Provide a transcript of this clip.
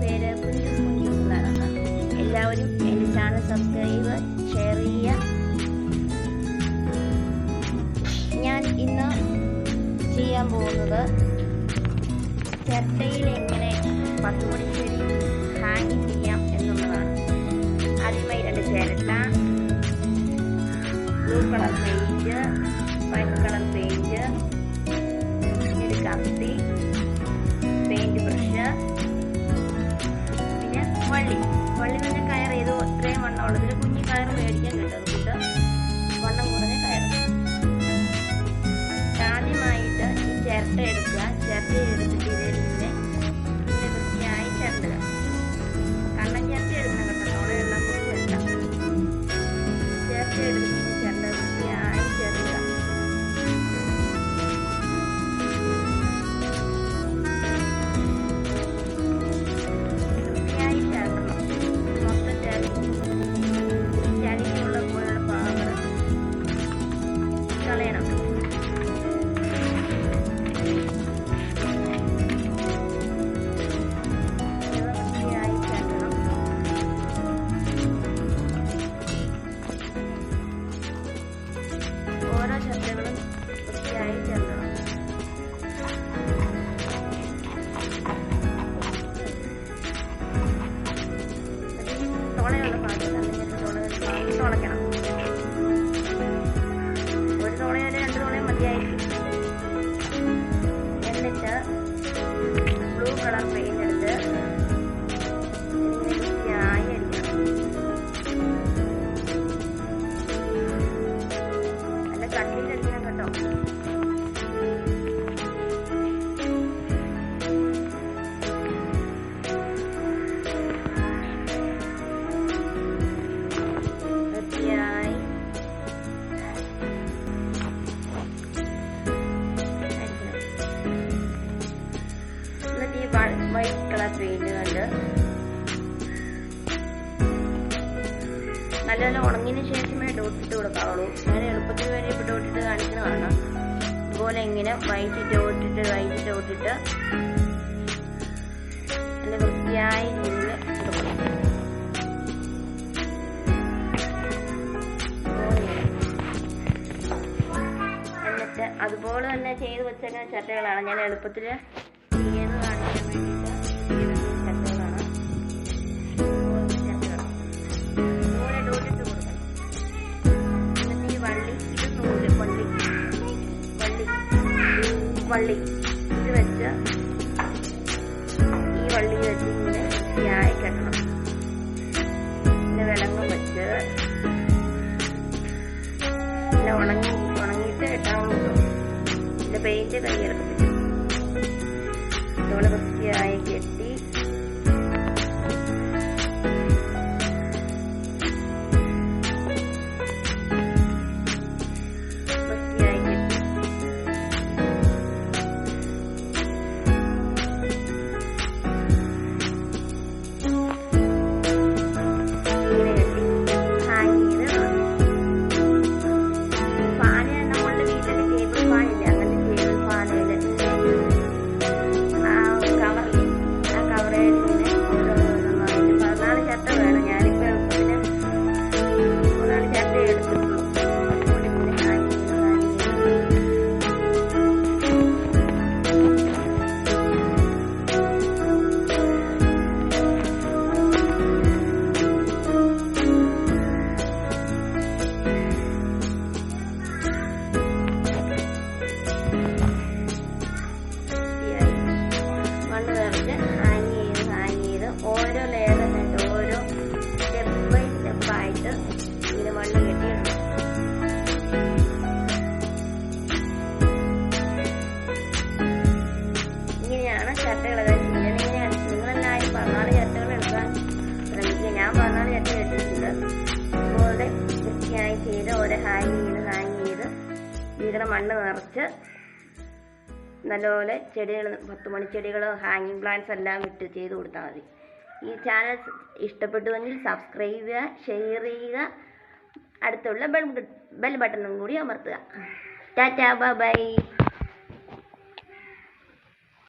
പേര് എന്നാണ് എല്ലാവരും എന്റെ ചാനൽ സബ്സ്ക്രൈബ് ഷെയർ ചെയ്യുക. ഞാൻ ഇന്ന് ചെയ്യാൻ പോകുന്നത് ചിരട്ടയിൽ എങ്ങനെ പത്തുമണി ചെടി ഹാങ് ചെയ്യാം എന്നുള്ളതാണ്. ആദ്യമായി രണ്ട് ചേരട്ട. ബ്ലൂ കളർ ചിരട്ട എടുക്കുക. ചിരട്ട എടുത്തിട്ട് വൃത്തിയായി ചിരട്ടുക കണ്ണൻ ചിരട്ട എടുക്കണം കേട്ടോ. തോളയുള്ള ചിരട്ട ചിരട്ട കളയണം. വൈറ്റ് നല്ല നല്ല ഉണങ്ങിയതിന് ശേഷമേ ഡോട്ടിട്ട് കൊടുക്കാവുള്ളൂ. ഞാൻ എളുപ്പത്തിൽ വരെ ഇപ്പോൾ ഡോട്ടിട്ട് കാണിക്കുന്നതാണ് ഇതുപോലെ ഇങ്ങനെ വൈറ്റ് ഡോട്ടിട്ട് വൈറ്റ് ഡോട്ടിട്ട് നല്ല വൃത്തിയായ എന്നിട്ട് അതുപോലെ തന്നെ ചെയ്ത് വെച്ചേക്കുന്ന ചട്ടകളാണ് ഞാൻ എളുപ്പത്തിൽ വള്ളി. ഇത് വെച്ച് ഈ വള്ളി വെച്ച് ഇങ്ങനെ ശരിയായി കെട്ടണം. പിന്നെ വിളങ്ങും വെച്ച് പിന്നെ ഉണങ്ങി ഉണങ്ങിയിട്ട് കെട്ടാവുള്ളൂ പിന്നെ പെയിന്റ് കൈയെടുക്കത്തില്ല ഇതുപോലെ മണ്ണ് നിറച്ച് നല്ലപോലെ ചെടികൾ പത്ത് മണിച്ചെടികൾ ഹാങ്ങിങ് പ്ലാന്റ്സ് എല്ലാം ഇട്ട് ചെയ്ത് കൊടുത്താൽ മതി. ഈ ചാനൽ ഇഷ്ടപ്പെട്ടുവെങ്കിൽ സബ്സ്ക്രൈബ് ചെയ്യുക ഷെയർ ചെയ്യുക. അടുത്തുള്ള ബെൽ ബെൽ ബട്ടണും കൂടി അമർത്തുക. Tata bye